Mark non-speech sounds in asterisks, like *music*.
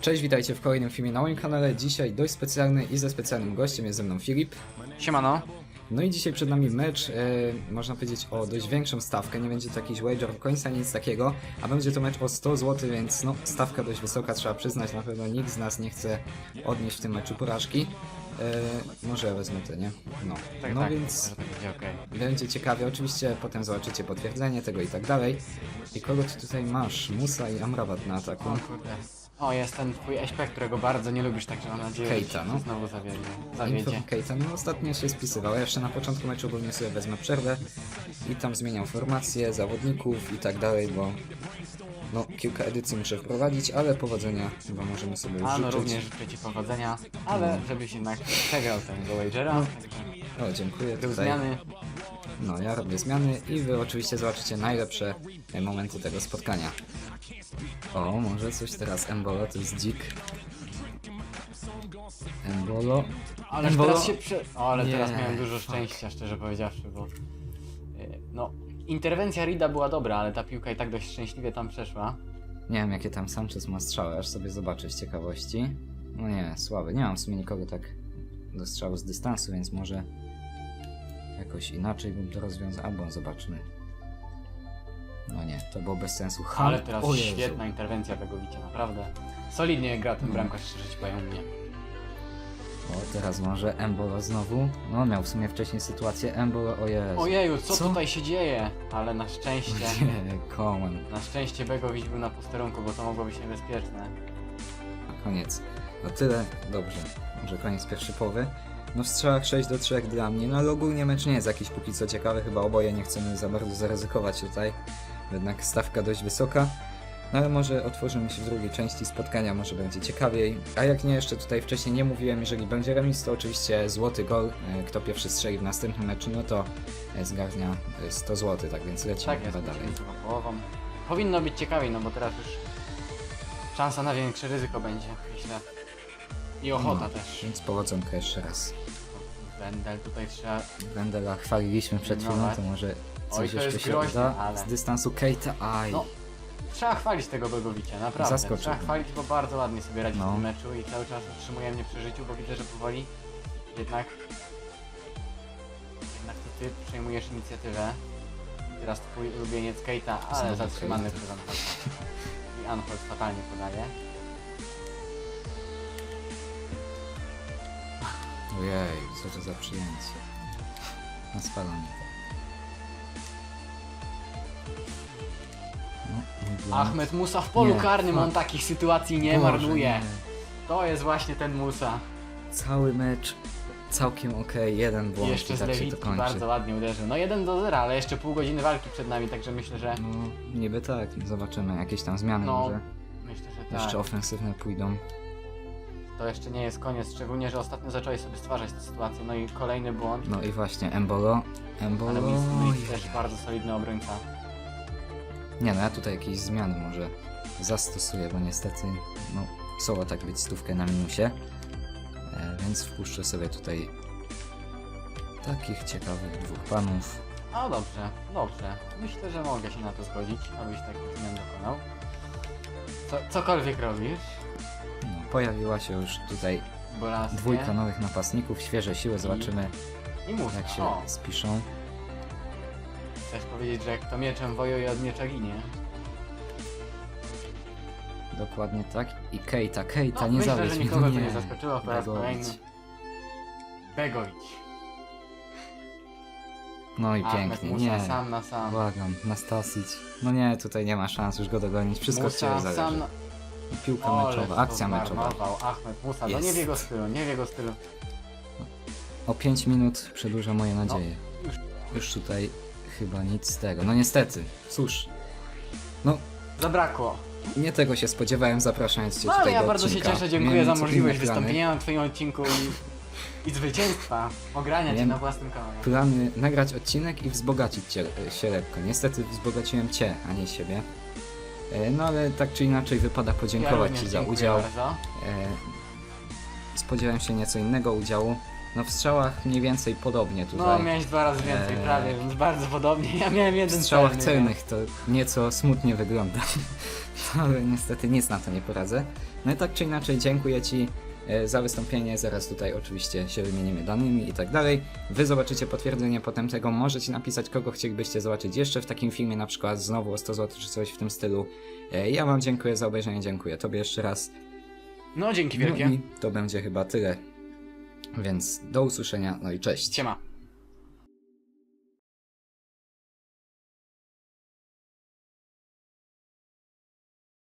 Cześć, witajcie w kolejnym filmie na moim kanale. Dzisiaj dość specjalny i ze specjalnym gościem jest ze mną Filip. Siemano. No i dzisiaj przed nami mecz, e, można powiedzieć o dość większą stawkę, nie będzie to jakiś wager końca, nic takiego, a będzie to mecz o 100 zł, więc no stawka dość wysoka, trzeba przyznać, na pewno nikt z nas nie chce odnieść w tym meczu porażki. E, może ja wezmę te, nie? No, Tak, no tak, więc że tak będzie okej. będzie ciekawie, oczywiście potem zobaczycie potwierdzenie tego i tak dalej. I kogo ty tutaj masz? Musa i Amrabat na ataku. O kurde. O, jest ten twój SP, którego bardzo nie lubisz, także mam nadzieję, Keita, że no. znowu zawiedzie. Zawiedzie. Keita, no ostatnio się spisywał. Ja jeszcze na początku meczu ogólnie sobie wezmę przerwę i tam zmieniam formację, zawodników i tak dalej, bo no kilka edycji muszę wprowadzić, ale powodzenia chyba możemy sobie już A no życzyć. również życzę ci powodzenia, ale żebyś jednak przegrał tego wagera. O, dziękuję Był tutaj. zmiany. No, ja robię zmiany i wy oczywiście zobaczycie najlepsze e, momenty tego spotkania. O, może coś teraz Embolo, to jest dzik. Embolo. Ale Embolo. teraz się prze... O, ale Nie, teraz miałem dużo fuck. szczęścia, szczerze powiedziawszy, bo... y, No, interwencja Rida była dobra, ale ta piłka i tak dość szczęśliwie tam przeszła. Nie wiem jakie tam Sanchez ma strzały, aż sobie zobaczę z ciekawości. No nie, słaby. Nie mam w sumie nikogo tak do strzału z dystansu, więc może jakoś inaczej bym to rozwiązał. Albo zobaczmy. No nie, to było bez sensu. Ha- Ale teraz o Jezu. świetna interwencja Begowicia, naprawdę. Solidnie gra ten No. bramkarz, szczerze ci powiem mnie. O, teraz może Embolo znowu. No, miał w sumie wcześniej sytuację Embolo, o Jezu. Ojeju, co, Co? tutaj się dzieje? Ale na szczęście... *laughs* Nie, Coman. Na szczęście Begowicz był na posterunku, bo to mogło być niebezpieczne. Koniec. No tyle, dobrze. Może koniec pierwszej połowy. No w strzałach 6 do 3 dla mnie, no ale ogólnie mecz nie jest jakiś póki co ciekawy, chyba oboje nie chcemy za bardzo zaryzykować tutaj. Jednak stawka dość wysoka. No ale może otworzymy się w drugiej części spotkania, może będzie ciekawiej. A jak nie, jeszcze tutaj wcześniej nie mówiłem, jeżeli będzie remis, to oczywiście złoty gol. E, Kto pierwszy strzeli w następnym meczu, no to e, zgarnia e, 100 zł, tak więc lecimy Tak chyba dalej. połową. Powinno być ciekawiej, no bo teraz już szansa na większe ryzyko będzie, myślę. I ochota No, też. Więc powodzonka jeszcze raz. Wendel tutaj trzeba... Wendela chwaliliśmy przed chwilą, to może coś Oj, to jeszcze jest się groźne, uda. ale- Z dystansu Keita, aj. No, trzeba chwalić tego Begowicia, naprawdę. Zaskoczył Trzeba mnie. chwalić, bo bardzo ładnie sobie radzi No. w tym meczu i cały czas utrzymuje mnie przy życiu, bo widzę, że powoli jednak... Jednak to ty przejmujesz inicjatywę. Teraz twój ulubieniec Keita, ale Znowu zatrzymany Keita. przez Anholta. I Anholt fatalnie podaje. Ojej, co to za przyjęcie. Na spalanie. Ahmed Musa w polu Nie, karnym, on fuck. takich sytuacji nie Boże, marnuje. nie. To jest właśnie ten Musa. Cały mecz całkiem okej, jeden błąd jeszcze i z tak się to Lewitki kończy. bardzo ładnie uderzył. No 1 do 0, ale jeszcze pół godziny walki przed nami, także myślę, że No, niby tak, zobaczymy. Jakieś tam zmiany No, może. myślę, że tak. Jeszcze ofensywne pójdą. To jeszcze nie jest koniec, szczególnie, że ostatnio zacząłeś sobie stwarzać tę sytuację. No i kolejny błąd. No i właśnie, Embolo. Embolo. Ale Smith ojej. też bardzo solidny obrońca. Nie no, ja tutaj jakieś zmiany może zastosuję, bo niestety, no, solo tak być stówkę na minusie. E, więc wpuszczę sobie tutaj takich ciekawych dwóch panów. No dobrze, dobrze. Myślę, że mogę się na to zgodzić, abyś takich zmian dokonał. Co, cokolwiek robisz, No, pojawiła się już tutaj Bolaskie dwójka nowych napastników, świeże siły, zobaczymy i jak się O, spiszą. Powiedzieć, że kto mieczem wojuje od miecza ginie? Dokładnie tak. I Keita, Keita, No, nie myślę, zawiedź że mnie, nikogo no to nie. zaskoczyło po raz Begovic. kolejny. No i Ahmed pięknie, Musa nie. sam na sam. Błagam, Nastasic. No nie, tutaj nie ma szans już go dogonić, wszystko od ciebie Musa zależy. sam na... Piłka meczowa, akcja meczowa. zmarnował Ahmed Musa, no nie w Jest. jego stylu, nie w jego stylu. O 5 minut przedłuża moje nadzieje. już. już tutaj chyba nic z tego. No niestety, cóż. No, Zabrakło. nie tego się spodziewałem zapraszając cię No tutaj ale ja do bardzo się odcinka. cieszę, dziękuję Miałem za nieco możliwość inne plany. wystąpienia na twoim odcinku i, i zwycięstwa, ogrania cię Wiem. na własnym kanale. Plany nagrać odcinek i wzbogacić cię, się lekko. Niestety wzbogaciłem cię, a nie siebie. E, No ale tak czy inaczej wypada podziękować również Ci za dziękuję udział. Bardzo. E, Spodziewałem się nieco innego udziału, No w strzałach mniej więcej podobnie tutaj. No, miałeś dwa razy więcej, Eee. prawie, więc bardzo podobnie. Ja miałem w jeden strzałach celny, celnych to nieco smutnie wygląda, *laughs* ale niestety nic na to nie poradzę. No i tak czy inaczej dziękuję Ci e, za wystąpienie, zaraz tutaj oczywiście się wymienimy danymi i tak dalej. Wy zobaczycie potwierdzenie potem tego, możecie napisać kogo chcielibyście zobaczyć jeszcze w takim filmie, na przykład znowu o 100 zł czy coś w tym stylu. E, Ja Wam dziękuję za obejrzenie, dziękuję Tobie jeszcze raz. No, dzięki wielkie. No i to będzie chyba tyle. Więc do usłyszenia, no i cześć. Siema.